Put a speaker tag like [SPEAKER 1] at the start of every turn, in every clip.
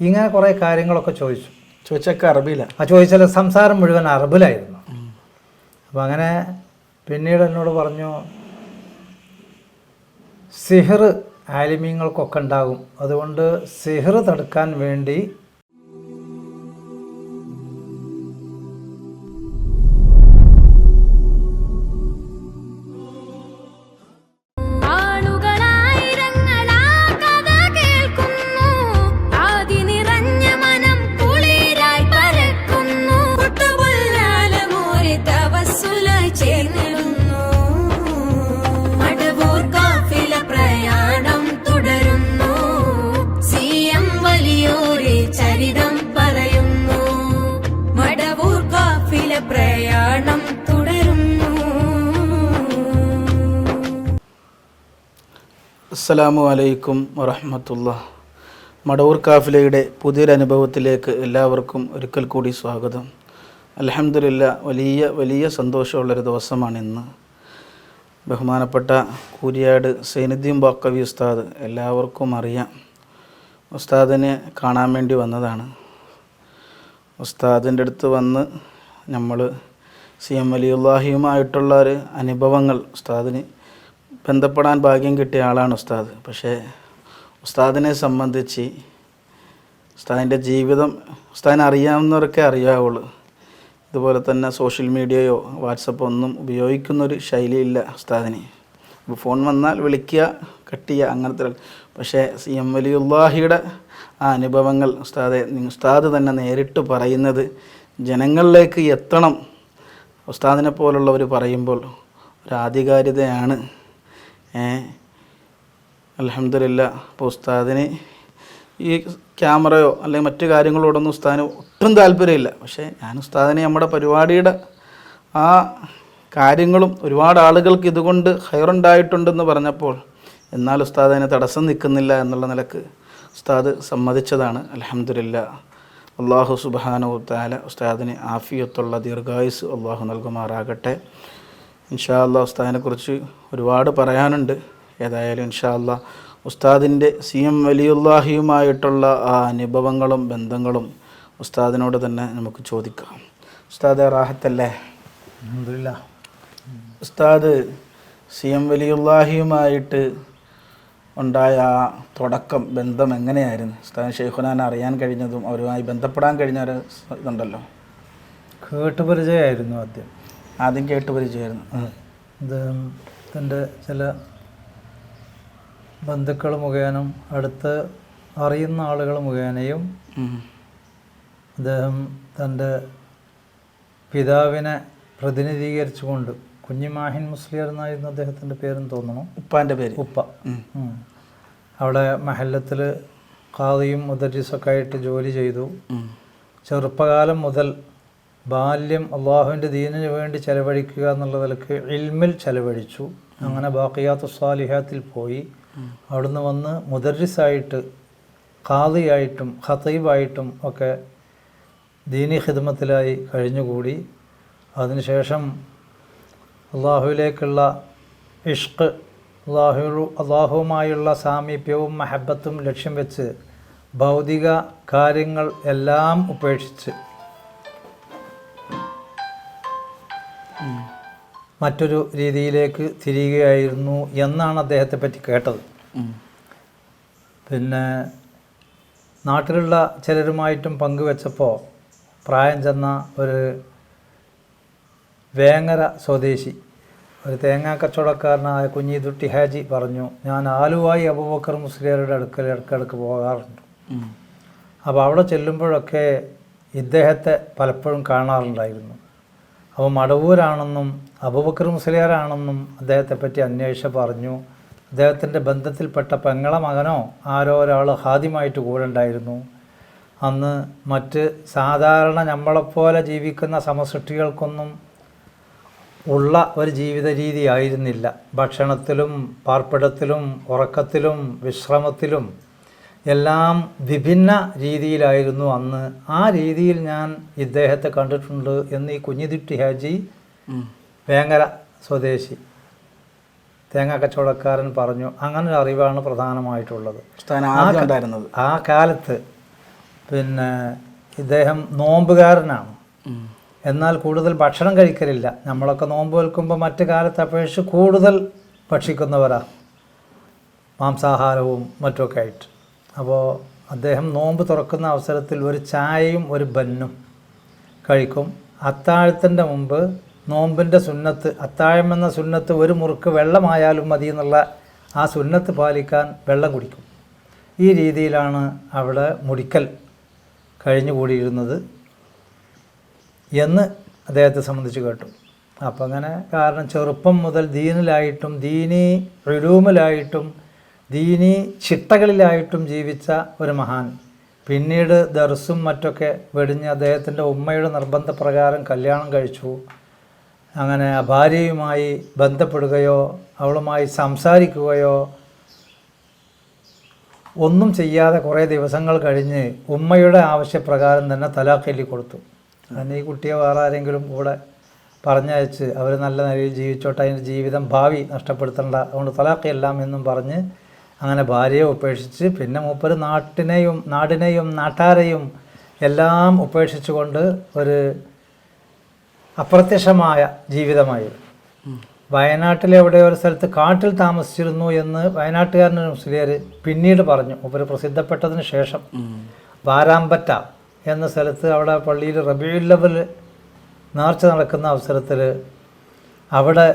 [SPEAKER 1] ഇങ്ങനെ കുറേ കാര്യങ്ങളൊക്കെ ചോദിച്ചു.
[SPEAKER 2] ചോദിച്ചൊക്കെ അറബിയില്ല
[SPEAKER 1] ആ ചോദിച്ചാൽ സംസാരം മുഴുവൻ അറബിലായിരുന്നു. അപ്പം അങ്ങനെ പിന്നീട് എന്നോട് പറഞ്ഞു സിഹർ ആലിമീങ്ങൾക്കൊക്കെ ഉണ്ടാകും. അതുകൊണ്ട് സിഹർ തടുക്കാൻ വേണ്ടി
[SPEAKER 2] അസ്സലാമു അലൈക്കും വറഹമത്തുള്ള. മടവൂർ കാഫിലയുടെ പുതിയൊരു അനുഭവത്തിലേക്ക് എല്ലാവർക്കും ഒരിക്കൽ കൂടി സ്വാഗതം. അലഹമില്ല വലിയ വലിയ സന്തോഷമുള്ളൊരു ദിവസമാണ് ഇന്ന് ബഹുമാനപ്പെട്ട കൂരിയാട് സൈനുദ്ദീൻ ബാക്കവി ഉസ്താദ് എല്ലാവർക്കും അറിയാം. ഉസ്താദിനെ കാണാൻ വേണ്ടി വന്നതാണ്. ഉസ്താദിന്റെ അടുത്ത് വന്ന് നമ്മൾ സി എം വലിയുല്ലാഹിയുമായിട്ടുള്ള ഒരു അനുഭവങ്ങൾ ഉസ്താദിന് ബന്ധപ്പെടാൻ ഭാഗ്യം കിട്ടിയ ആളാണ് ഉസ്താദ്. പക്ഷേ ഉസ്താദിനെ സംബന്ധിച്ച് ഉസ്താദിന്റെ ജീവിതം ഉസ്താദിനെ അറിയാവുന്നവരൊക്കെ അറിയാവുള്ളൂ. ഇതുപോലെ തന്നെ സോഷ്യൽ മീഡിയയോ വാട്സപ്പോ ഒന്നും ഉപയോഗിക്കുന്നൊരു ശൈലിയില്ല ഉസ്താദിന്. ഫോൺ വന്നാൽ വിളിക്കുക കട്ട് ചെയ്യുക അങ്ങനത്തെ പക്ഷേ സി എം വലിയുല്ലാഹിയുടെ ആ അനുഭവങ്ങൾ ഉസ്താദെ ഉസ്താദ് തന്നെ നേരിട്ട് പറയുന്നത് ജനങ്ങളിലേക്ക് എത്തണം. ഉസ്താദിനെ പോലുള്ളവർ പറയുമ്പോൾ ഒരു ആധികാരികതയാണ് അലഹമില്ല അപ്പോൾ ഉസ്താദിന് ഈ ക്യാമറയോ അല്ലെങ്കിൽ മറ്റു കാര്യങ്ങളോടൊന്നും ഉസ്താദിന് ഒട്ടും താല്പര്യമില്ല. പക്ഷേ ഞാൻ ഉസ്താദിനെ നമ്മുടെ പരിപാടിയുടെ ആ കാര്യങ്ങളും ഒരുപാട് ആളുകൾക്ക് ഇതുകൊണ്ട് ഹയറുണ്ടായിട്ടുണ്ടെന്ന് പറഞ്ഞപ്പോൾ എന്നാൽ ഉസ്താദ് അതിന് തടസ്സം നിൽക്കുന്നില്ല എന്നുള്ള നിലയ്ക്ക് ഉസ്താദ് സമ്മതിച്ചതാണ്. അലഹമില്ല അള്ളാഹു സുബാനു താല ഉസ്താദിന് ആഫിയത്തുള്ള ദീർഘായുസ് അള്ളാഹു നൽകുമാറാകട്ടെ. ഇൻഷാ അല്ലാ ഉസ്താദിനെക്കുറിച്ച് ഒരുപാട് പറയാനുണ്ട്. ഏതായാലും ഇൻഷാ അല്ലാ ഉസ്താദിന്റെ സി എം വലിയുല്ലാഹിയുമായിട്ടുള്ള ആ അനുഭവങ്ങളും ബന്ധങ്ങളും ഉസ്താദിനോട് തന്നെ നമുക്ക് ചോദിക്കാം. ഉസ്താദ് റാഹത്തല്ലേ? ഉസ്താദ് സി എം വലിയുല്ലാഹിയുമായിട്ട് ഉണ്ടായ ആ തുടക്കം ബന്ധം എങ്ങനെയായിരുന്നു? ഉസ്താദ് ഷെയ്ഖുനാൻ അറിയാൻ കഴിഞ്ഞതും അവരുമായി ബന്ധപ്പെടാൻ കഴിഞ്ഞ ഒരു ഇതുണ്ടല്ലോ.
[SPEAKER 1] കേട്ടുപരിചയമായിരുന്നു ആദ്യം.
[SPEAKER 2] ആദ്യം കേട്ട് പരിചയമായിരുന്നു.
[SPEAKER 1] അദ്ദേഹത്തിന്റെ ചില ബന്ധുക്കൾ മുഖേനം അടുത്ത് അറിയുന്ന ആളുകൾ മുഖേനയും അദ്ദേഹം തന്റെ പിതാവിനെ പ്രതിനിധീകരിച്ചുകൊണ്ട് കുഞ്ഞിമാഹിൻ മുസ്ലിയർ എന്നായിരുന്നു അദ്ദേഹത്തിന്റെ പേരെന്ന് തോന്നുന്നു.
[SPEAKER 2] ഉപ്പാന്റെ പേര്.
[SPEAKER 1] ഉപ്പ. അവിടെ മഹല്ലത്തിൽ ഖാദിയും മുദരിസൊക്കെ ആയിട്ട് ജോലി ചെയ്തു. ചെറുപ്പകാലം മുതൽ ബാല്യം അള്ളാഹുവിന്റെ ദീനിന് വേണ്ടി ചെലവഴിക്കുക എന്നുള്ള നിലയ്ക്ക് ഇൽമിൽ ചെലവഴിച്ചു. അങ്ങനെ ബാക്കിയാത്ത സ്വാലിഹാത്തിൽ പോയി. അവിടുന്ന് വന്ന് മുദരിസായിട്ട് ഖാദിയായിട്ടും ഖത്തീബായിട്ടും ഒക്കെ ദീനി ഹിദ്മത്തിലായി കഴിഞ്ഞുകൂടി. അതിനുശേഷം അള്ളാഹുവിലേക്കുള്ള ഇഷ്ക് അള്ളാഹു അള്ളാഹുവുമായുള്ള സാമീപ്യവും മഹബത്തും ലക്ഷ്യം വെച്ച് ഭൗതിക കാര്യങ്ങൾ എല്ലാം ഉപേക്ഷിച്ച് മറ്റൊരു രീതിയിലേക്ക് തിരിയുകയായിരുന്നു എന്നാണ് അദ്ദേഹത്തെ പറ്റി കേട്ടത്. പിന്നെ നാട്ടിലുള്ള ചിലരുമായിട്ടും പങ്കുവെച്ചപ്പോൾ പ്രായം ചെന്ന ഒരു വേങ്ങര സ്വദേശി ഒരു തേങ്ങാ കച്ചവടക്കാരനായ കുഞ്ഞിതുട്ടി ഹാജി പറഞ്ഞു ഞാൻ ആലുവായി അബൂബക്കർ മുസ്ലിയാരുടെ അടുക്കൽ ഇടയ്ക്കിടയ്ക്ക് പോകാറുണ്ട്. അപ്പോൾ അവിടെ ചെല്ലുമ്പോഴൊക്കെ ഇദ്ദേഹത്തെ പലപ്പോഴും കാണാറുണ്ടായിരുന്നു. അപ്പോൾ മടവൂരാണെന്നും അബൂബക്കർ അദ്ദേഹത്തെ പറ്റി അന്വേഷിച്ച് പറഞ്ഞു. അദ്ദേഹത്തിന്റെ ബന്ധത്തിൽപ്പെട്ട പെങ്ങള മകനോ ആരോ ഒരാൾ ഹാദ്യമായിട്ട് കൂടെ ഉണ്ടായിരുന്നു. അന്ന് മറ്റ് സാധാരണ നമ്മളെപ്പോലെ ജീവിക്കുന്ന സമസൃഷ്ടികൾക്കൊന്നും ഉള്ള ഒരു ജീവിത രീതി ആയിരുന്നില്ല. ഭക്ഷണത്തിലും പാർപ്പിടത്തിലും ഉറക്കത്തിലും വിശ്രമത്തിലും എല്ലാം വിഭിന്ന രീതിയിലായിരുന്നു അന്ന്. ആ രീതിയിൽ ഞാൻ ഇദ്ദേഹത്തെ കണ്ടിട്ടുണ്ട് എന്ന് ഈ കുഞ്ഞിതിട്ടി ഹാജി വേങ്ങര സ്വദേശി തേങ്ങ കച്ചവടക്കാരൻ പറഞ്ഞു. അങ്ങനെ ഒരു അറിവാണ് പ്രധാനമായിട്ടുള്ളത്. ആ കാലത്ത് പിന്നെ ഇദ്ദേഹം നോമ്പുകാരനാണ്. എന്നാൽ കൂടുതൽ ഭക്ഷണം കഴിക്കലില്ല. നമ്മളൊക്കെ നോമ്പ് വെൽക്കുമ്പോൾ മറ്റു കാലത്തെ അപേക്ഷിച്ച് കൂടുതൽ ഭക്ഷിക്കുന്നവരാ. മാംസാഹാരവും മറ്റുമൊക്കെ ആയിട്ട്. അപ്പോൾ അദ്ദേഹം നോമ്പ് തുറക്കുന്ന അവസരത്തിൽ ഒരു ചായയും ഒരു ബന്നും കഴിക്കും. അത്താഴത്തിന്റെ മുമ്പ് നോമ്പിന്റെ സുന്നത്ത് അത്താഴം എന്ന സുന്നത്ത് ഒരു മുറുക്ക് വെള്ളമായാലും മതി എന്നുള്ള ആ സുന്നത്ത് പാലിക്കാൻ വെള്ളം കുടിക്കും. ഈ രീതിയിലാണ് അവിടെ മുടിക്കൽ കഴിഞ്ഞുകൂടിയിരുന്നത് എന്ന് അദ്ദേഹത്തെ സംബന്ധിച്ച് കേട്ടു. അപ്പം അങ്ങനെ കാരണം ചെറുപ്പം മുതൽ ദീനിലായിട്ടും ദീനി റുലൂമിലായിട്ടും ദീനി ചിട്ടകളിലായിട്ടും ജീവിച്ച ഒരു മഹാൻ. പിന്നീട് ദർസും മറ്റൊക്കെ വെടിഞ്ഞ് അദ്ദേഹത്തിന്റെ ഉമ്മയുടെ നിർബന്ധപ്രകാരം കല്യാണം കഴിച്ചു. അങ്ങനെ ഭാര്യയുമായി ബന്ധപ്പെടുകയോ അവളുമായി സംസാരിക്കുകയോ ഒന്നും ചെയ്യാതെ കുറേ ദിവസങ്ങൾ കഴിഞ്ഞ് ഉമ്മയുടെ ആവശ്യപ്രകാരം തന്നെ തലാഖ് കൊടുത്തു. അതിന് ഈ കുട്ടിയെ വേറെ ആരെങ്കിലും കൂടെ പറഞ്ഞയച്ച് അവർ നല്ല നിലയിൽ ജീവിച്ചോട്ടെ അതിന്റെ ജീവിതം ഭാവി നഷ്ടപ്പെടുത്തേണ്ട അതുകൊണ്ട് തലാഖ് എല്ലാം എന്നും പറഞ്ഞ് അങ്ങനെ ഭാര്യയെ ഉപേക്ഷിച്ച് പിന്നെ മൂപ്പർ നാട്ടിനെയും നാടിനെയും നാട്ടാരെയും എല്ലാം ഉപേക്ഷിച്ചുകൊണ്ട് ഒരു അപ്രത്യക്ഷമായ ജീവിതമായി വയനാട്ടിലെ എവിടെ ഒരു സ്ഥലത്ത് കാട്ടിൽ താമസിച്ചിരുന്നു എന്ന് വയനാട്ടുകാരനൊരു മുസ്ലിയർ പിന്നീട് പറഞ്ഞു. ഒരു പ്രസിദ്ധപ്പെട്ടതിന് ശേഷം. വാരാമ്പറ്റ എന്ന സ്ഥലത്ത് അവിടെ പള്ളിയിൽ റബിയുൽ ലെവൽ നേർച്ച നടക്കുന്ന അവസരത്തിൽ അവിടെ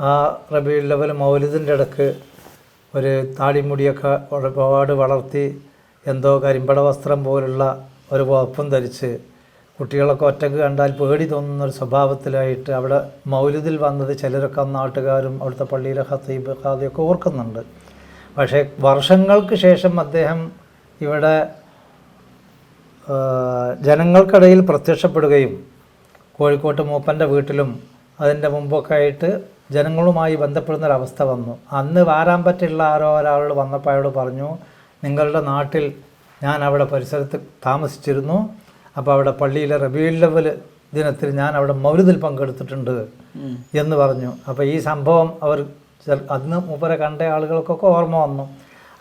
[SPEAKER 1] ആ റബിയുൽ ലെവൽ മൗലിദിന്റെ ഇടയ്ക്ക് ഒരു താടിമുടിയൊക്കെ ഒരുപാട് വളർത്തി എന്തോ കരിമ്പട വസ്ത്രം പോലുള്ള ഒരു വകുപ്പും ധരിച്ച് കുട്ടികളൊക്കെ ഒറ്റയ്ക്ക് കണ്ടാൽ പേടി തോന്നുന്ന ഒരു സ്വഭാവത്തിലായിട്ട് അവിടെ മൗലിദിൽ വന്നത് ചിലരൊക്കെ നാട്ടുകാരും അവിടുത്തെ പള്ളിയിലെ ഹത്തീബ് ഖാദിയൊക്കെ ഓർക്കുന്നുണ്ട്. പക്ഷേ വർഷങ്ങൾക്ക് ശേഷം അദ്ദേഹം ഇവിടെ ജനങ്ങൾക്കിടയിൽ പ്രത്യക്ഷപ്പെടുകയും കോഴിക്കോട്ട് മൂപ്പന്റെ വീട്ടിലും അതിന്റെ മുമ്പൊക്കെ ആയിട്ട് ജനങ്ങളുമായി ബന്ധപ്പെടുന്ന ഒരവസ്ഥ വന്നു. അന്ന് വാരാൻ പറ്റുള്ള ആരോ ഒരാളോട് വന്നപ്പോൾ അയാളോട് പറഞ്ഞു നിങ്ങളുടെ നാട്ടിൽ ഞാൻ അവിടെ പരിസരത്ത് താമസിച്ചിരുന്നു. അപ്പോൾ അവിടെ പള്ളിയിലെ റബീൽ ലെവൽ ദിനത്തിൽ ഞാൻ അവിടെ മൗരുതിൽ പങ്കെടുത്തിട്ടുണ്ട് എന്ന് പറഞ്ഞു. അപ്പോൾ ഈ സംഭവം അവർ അന്ന് മൂപ്പരെ കണ്ട ആളുകൾക്കൊക്കെ ഓർമ്മ വന്നു.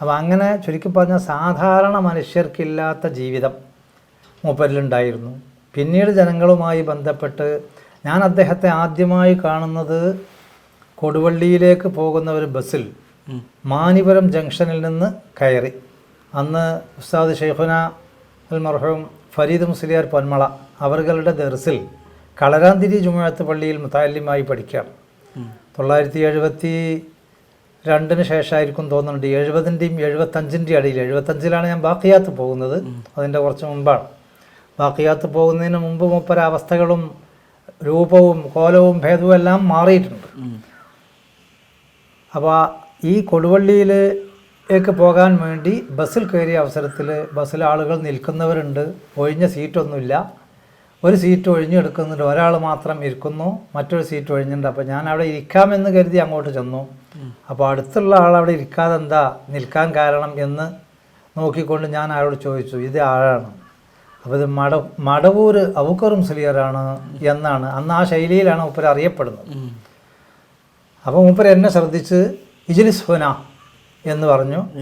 [SPEAKER 1] അപ്പോൾ അങ്ങനെ ചുരുക്കി പറഞ്ഞാൽ സാധാരണ മനുഷ്യർക്കില്ലാത്ത ജീവിതം മൂപ്പരിലുണ്ടായിരുന്നു. പിന്നീട് ജനങ്ങളുമായി ബന്ധപ്പെട്ട് ഞാൻ അദ്ദേഹത്തെ ആദ്യമായി കാണുന്നത് കൊടുവള്ളിയിലേക്ക് പോകുന്ന ഒരു ബസ്സിൽ മാനിപുരം ജംഗ്ഷനിൽ നിന്ന് കയറി. അന്ന് ഉസ്താദ് ഷെയ്ഖുന അൽ മർഹൂം ഫരീദ് മുസ്ലിയാർ പൊന്മള അവരുടെ ദർസിൽ കളരാന്തിരി ജുമാഅത്ത് പള്ളിയിൽ മുത്താലിമായി പഠിക്കാം. തൊള്ളായിരത്തി എഴുപത്തി രണ്ടിന് ശേഷമായിരിക്കും തോന്നുന്നുണ്ട്. എഴുപതിന്റെയും എഴുപത്തഞ്ചിന്റെയും ഇടയിൽ എഴുപത്തഞ്ചിലാണ് ഞാൻ ബാക്കിയാത്ത് പോകുന്നത്. അതിന്റെ കുറച്ച് മുമ്പാണ്. ബാക്കിയാത്ത് പോകുന്നതിന് മുമ്പ് മുപ്പര അവസ്ഥകളും രൂപവും കോലവും ഭേദവും എല്ലാം മാറിയിട്ടുണ്ട്. അപ്പോൾ ഈ കൊടുവള്ളിയിലേക്ക് പോകാൻ വേണ്ടി ബസ്സിൽ കയറിയ അവസരത്തിൽ ബസ്സിൽ ആളുകൾ നിൽക്കുന്നവരുണ്ട്. ഒഴിഞ്ഞ സീറ്റൊന്നുമില്ല. ഒരു സീറ്റ് ഒഴിഞ്ഞെടുക്കുന്നുണ്ട്. ഒരാൾ മാത്രം ഇരിക്കുന്നു. മറ്റൊരു സീറ്റ് ഒഴിഞ്ഞിട്ടുണ്ട്. അപ്പോൾ ഞാൻ അവിടെ ഇരിക്കാമെന്ന് കരുതി അങ്ങോട്ട് ചെന്നു. അപ്പോൾ അടുത്തുള്ള ആൾ അവിടെ ഇരിക്കാതെ എന്താ നിൽക്കാൻ കാരണം എന്ന് നോക്കിക്കൊണ്ട് ഞാൻ അയാളോട് ചോദിച്ചു. ഇത് ആളാണ് അപ്പോൾ ഇത് മട മടവൂർ അവക്കറും സ്ലിയറാണ് എന്നാണ്. അന്ന് ആ ശൈലിയിലാണ് ഉപ്പർ അറിയപ്പെടുന്നത്. അപ്പോൾ മൂപ്പർ എന്നെ ശ്രദ്ധിച്ച് ഇജിലിസ് ഹുന എന്ന് പറഞ്ഞു.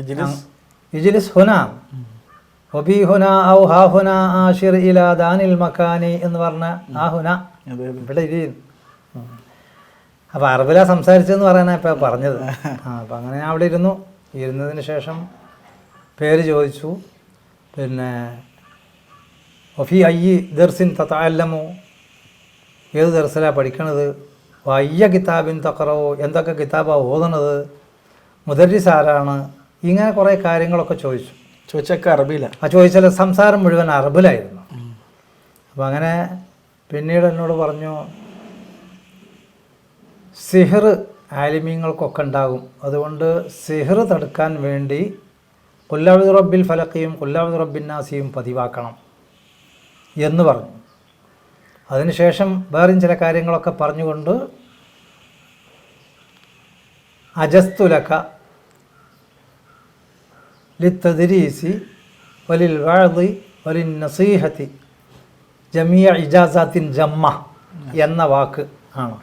[SPEAKER 2] ഇജ്ലിസ്?
[SPEAKER 1] ഹുന. ഒബി ഹുന ഔ ഹാ ഹുന ആഷിർ ഇല ദാനിൽ മക്കാനി എന്ന് പറഞ്ഞ ആ ഹുന. ഇവിടെ ഇരി അപ്പോൾ അറബില സംസാരിച്ചെന്ന് പറയാനാണ് ഇപ്പോൾ പറഞ്ഞത്. ആ. അപ്പം അങ്ങനെ ഞാൻ അവിടെ ഇരുന്നു. ഇരുന്നതിന് ശേഷം പേര് ചോദിച്ചു. പിന്നെ ഒഫി അയ്യി ദർസിൻ തത്താലമോ ഏത് ദർസിലാണ് പഠിക്കണത്? വയ്യ കിതാബിൻ തക്കറവോ എന്തൊക്കെ കിതാബാണ് ഓതണത് മുദരിസ് ആരാണ് ഇങ്ങനെ കുറേ കാര്യങ്ങളൊക്കെ ചോദിച്ചു.
[SPEAKER 2] ചോദിച്ചൊക്കെ അറബിയില്ല
[SPEAKER 1] ആ ചോദിച്ചാൽ സംസാരം മുഴുവൻ അറബിലായിരുന്നു. അപ്പം അങ്ങനെ പിന്നീട് എന്നോട് പറഞ്ഞു സിഹർ ആലിമീങ്ങൾക്കൊക്കെ ഉണ്ടാകും. അതുകൊണ്ട് സിഹർ തടുക്കാൻ വേണ്ടി കൊല്ലാവിദ് റബ്ബിൽ ഫലക്കിയും കൊല്ലാവിദ് റബ്ബിൻ നാസിയും പതിവാക്കണം എന്ന് പറഞ്ഞു. അതിനുശേഷം വേറെയും ചില കാര്യങ്ങളൊക്കെ പറഞ്ഞുകൊണ്ട് അജസ്തുലക്ക ലിത്തദിരീസി വലിൽ വാഴി വലിൻ നസീഹത്തി ജമിയ ഇജാസാത്തിൻ ജമ്മ എന്ന വാക്ക് ആണ്.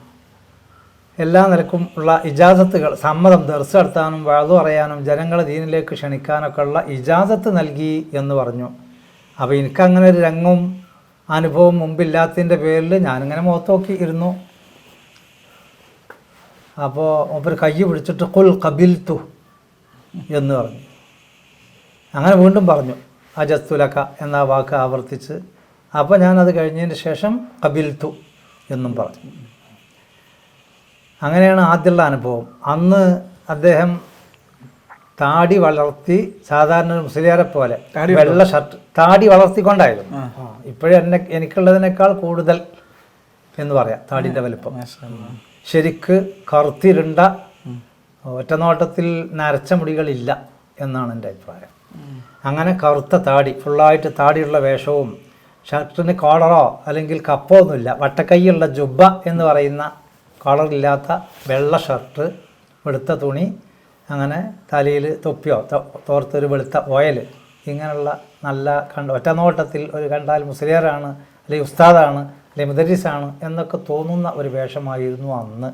[SPEAKER 1] എല്ലാ നിലക്കും ഉള്ള ഇജാസത്തുകൾ സമ്മതം ദർസ് നടത്താനും വാഴു അറിയാനും ജനങ്ങളെ ദീനിലേക്ക് ക്ഷണിക്കാനൊക്കെ ഉള്ള ഇജാസത്ത് നൽകി എന്ന് പറഞ്ഞു. അപ്പോൾ എനിക്കങ്ങനെ ഒരു രംഗവും അനുഭവം മുമ്പില്ലാത്തതിന്റെ പേരിൽ ഞാനിങ്ങനെ മുഖത്ത് നോക്കി ഇരുന്നു. അപ്പോൾ അവർ കൈ പിടിച്ചിട്ട് കുൽ തു എന്ന് പറഞ്ഞു. അങ്ങനെ വീണ്ടും പറഞ്ഞു അജസ്തുലക്ക എന്ന വാക്ക് ആവർത്തിച്ച്. അപ്പോൾ ഞാനത് കഴിഞ്ഞതിന് ശേഷം കബിൽ തു എന്നും പറഞ്ഞു. അങ്ങനെയാണ് ആദ്യമുള്ള അനുഭവം. അന്ന് അദ്ദേഹം താടി വളർത്തി സാധാരണ മുസ്ലിയാരെ പോലെ വെള്ള ഷർട്ട് താടി വളർത്തിക്കൊണ്ടായിരുന്നു ഇപ്പോഴും എന്നെ എനിക്കുള്ളതിനേക്കാൾ കൂടുതൽ എന്ന് പറയാം താടിന്റെ വലിപ്പം. ശരിക്ക് കറുത്തിരുണ്ട ഒറ്റനോട്ടത്തിൽ നരച്ച മുടികളില്ല എന്നാണ് എന്റെ അഭിപ്രായം. അങ്ങനെ കറുത്ത താടി ഫുള്ളായിട്ട് താടിയുള്ള വേഷവും ഷർട്ടിന് കോളറോ അല്ലെങ്കിൽ കപ്പോ ഒന്നുമില്ല വട്ടക്കൈയുള്ള ജുബ്ബ എന്ന് പറയുന്ന കോളറില്ലാത്ത വെള്ള ഷർട്ട് വെളുത്ത തുണി അങ്ങനെ തലയിൽ തൊപ്പിയോ തോർത്തൊരു വെളുത്ത ഓയൽ ഇങ്ങനെയുള്ള നല്ല കണ്ട ഒറ്റ നോട്ടത്തിൽ ഒരു കണ്ടാൽ മുസ്ലിയറാണ് അല്ലെങ്കിൽ ഉസ്താദാണ് അല്ലെങ്കിൽ മുദരിസാണ് എന്നൊക്കെ തോന്നുന്ന ഒരു വേഷമായിരുന്നു അന്ന്.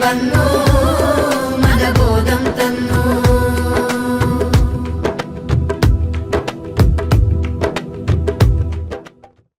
[SPEAKER 3] വന്നു മതബോധം തന്നു.